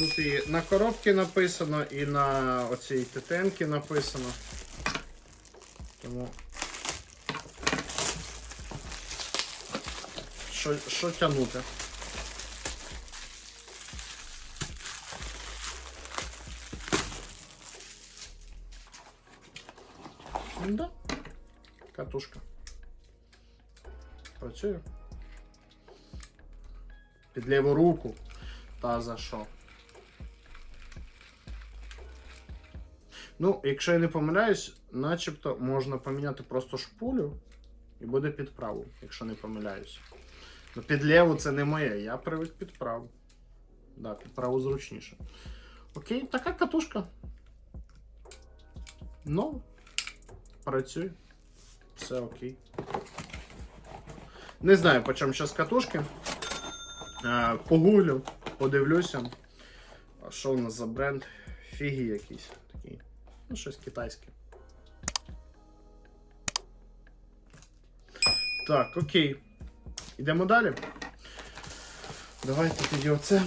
принципі, на коробці написано і на оцій тетенці написано. Тому. Що, що тягнути? Да. Катушка. Працює. Під ліву руку. Та за що? Ну, якщо я не помиляюсь, начебто можна поміняти просто шпулю і буде під праву, якщо не помиляюсь. Ну, під ліву це не моє, я привик під праву. Да, під праву зручніше. Окей, така катушка. Ну, працює. Все окей. Не знаю, по чому зараз катушки. Е, Погуглю, подивлюся. А що у нас за бренд? Фігі якийсь такий. Ну, щось китайське. Так, окей. Йдемо далі. Давайте тоді оце